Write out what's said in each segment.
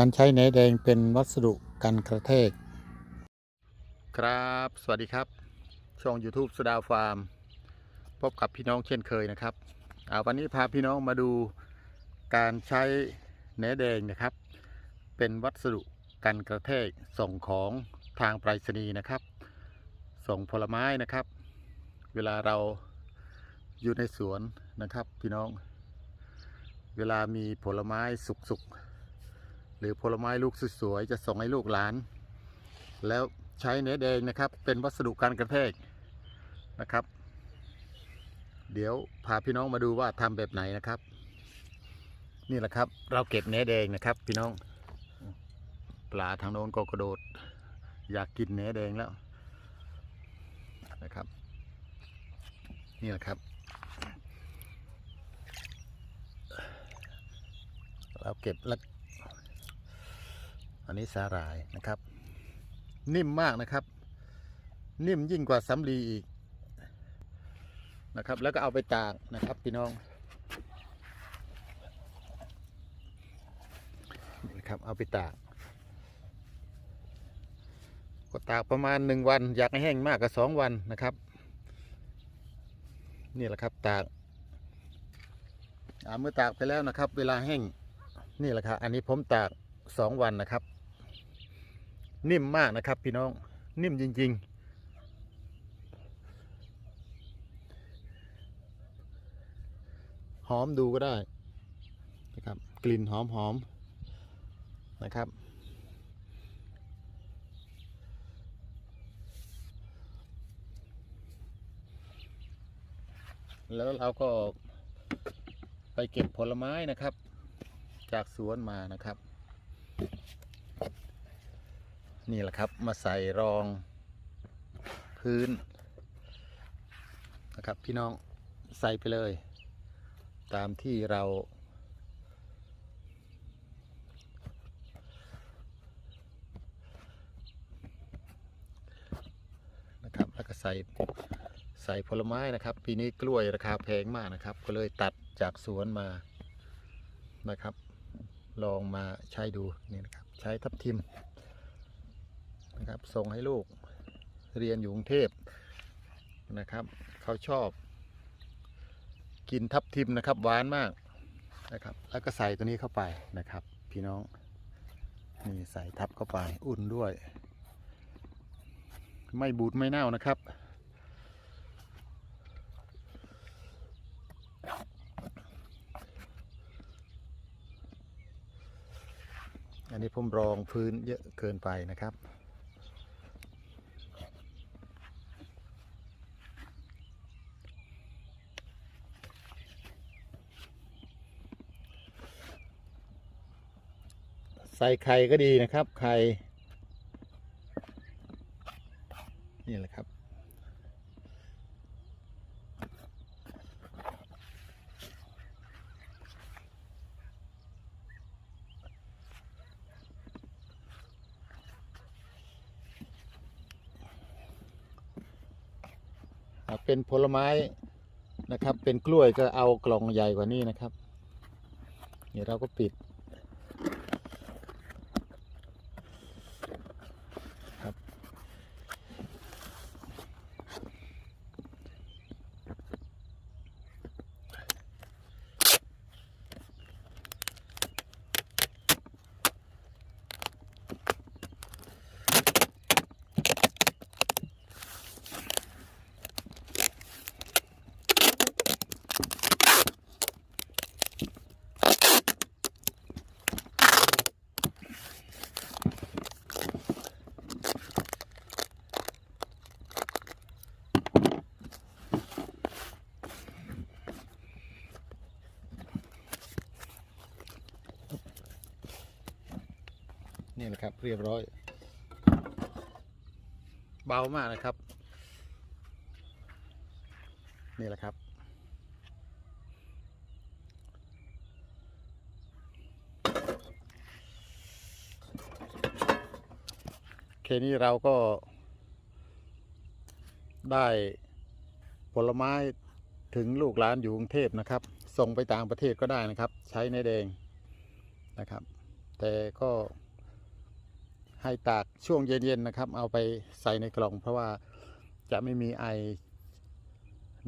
การใช้แหนแดงเป็นวัสดุกันกระแทก ครับ สวัสดีครับ ช่อง YouTube สดาฟาร์ม พบกับพี่น้องเช่นเคยนะครับอ่าวันนี้พาพี่น้องมาดูการใช้แหนแดงนะครับ เป็นวัสดุกันกระแทกส่งของทางไปรษณีย์นะครับ ส่งผลไม้นะครับ เวลาเราอยู่ในสวนนะครับพี่น้อง เวลามีผลไม้สุกๆ หรือผลไม้ลูกสวยๆจะส่งให้ลูกหลาน แล้วใช้เนื้อแดงนะครับ เป็นวัสดุการกระแทกนะครับ เดี๋ยวพาพี่น้องมาดูว่าทำแบบไหนนะครับ นี่แหละครับ เราเก็บเนื้อแดงนะครับ พี่น้อง ปลาทางโน้นก็กระโดด อยากกินเนื้อแดงแล้วนะครับ นี่แหละครับเราเก็บแล้ว อันนี้สาหร่ายนะครับ นิ่มมากนะครับ นิ่มยิ่งกว่าสำลีอีกนะครับ แล้วก็เอาไปตากนะครับพี่น้องนี่นะครับเอาไปตากก็ตากประมาณหนึ่งวัน อยากให้แห้งมากก็สองวันนะครับ นี่แหละครับตากอาเมื่อตากไปแล้วนะครับ เวลาแห้งนี่แหละครับอันนี้ผมตากสองวันนะครับ นิ่มมากนะครับ พี่น้องนิ่มจริง ๆ หอมดูก็ได้นะครับ กลิ่นหอมหอมๆนะครับ แล้วเราก็ไปเก็บผลไม้นะครับ จากสวนมานะครับ นี่แหละครับมาใส่รองพื้นนะครับพี่น้องใส่ไปเลย ตามที่เรา นะครับแล้วก็ใส่ใส่ผลไม้นะครับ ปีนี้กล้วยราคาแพงมากนะครับ ก็เลยตัดจากสวนมานะครับ ลองมาใช้ดูนี่นะครับ ใช้ทับทิม นะครับ ส่งให้ลูกเรียนอยู่กรุงเทพนะครับ เขาชอบกินทับทิมนะครับหวานมากนะครับ แล้วก็ใส่ตัวนี้เข้าไปนะครับ พี่น้องนี่ใส่ทับเข้าไปอุ่นด้วย ไม่บูดไม่เน่านะครับอันนี้ผมรองพื้นเยอะเกินไปนะครับ ใส่ไข่ก็ดีนะครับ ไข่ นี่แหละครับอ่าเป็นผลไม้นะครับ เป็นกล้วยก็เอากล่องใหญ่กว่านี้นะครับ เดี๋ยวเราก็ปิด นี่แหละครับเรียบร้อย เบามากนะครับ นี่แหละครับเคนี้เราก็ได้ผลไม้ถึงลูกหลานอยู่กรุงเทพนะครับ ส่งไปต่างประเทศก็ได้นะครับ ใช้ในแดงนะครับ แต่แต่ก็ ให้ตากช่วงเย็นๆนะครับ เอาไปใส่ในกล่อง เพราะว่าจะไม่มีไอ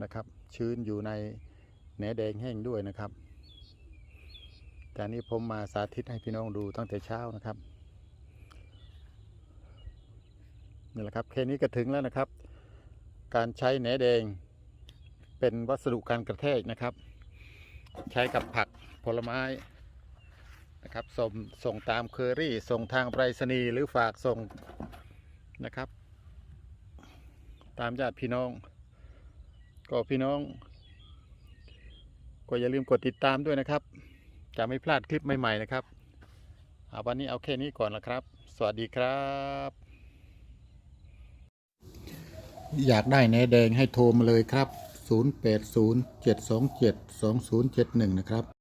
นะครับ ชื้นอยู่ในแหนแดงแห้งด้วยนะครับ แต่อันนี้ผมมาสาธิตให้พี่น้องดูตั้งแต่เช้านะครับนี่แหละครับแค่นี้ก็ถึงแล้วนะครับ การใช้แหนแดงเป็นวัสดุการกระแทกนะครับ ใช้กับผักผลไม้ นะครับส่งส่งตามเคอรี่ส่งทางไปรษณีย์หรือฝากส่งนะครับ ตามญาติพี่น้อง ก็พี่น้อง ก็อย่าลืมกดติดตามด้วยนะครับ จะไม่พลาดคลิปใหม่ๆนะครับอ่าวันนี้เอาแค่นี้ก่อนละครับ สวัสดีครับ อยากได้แนแดงให้โทรมาเลยครับ 0807272071 นะครับ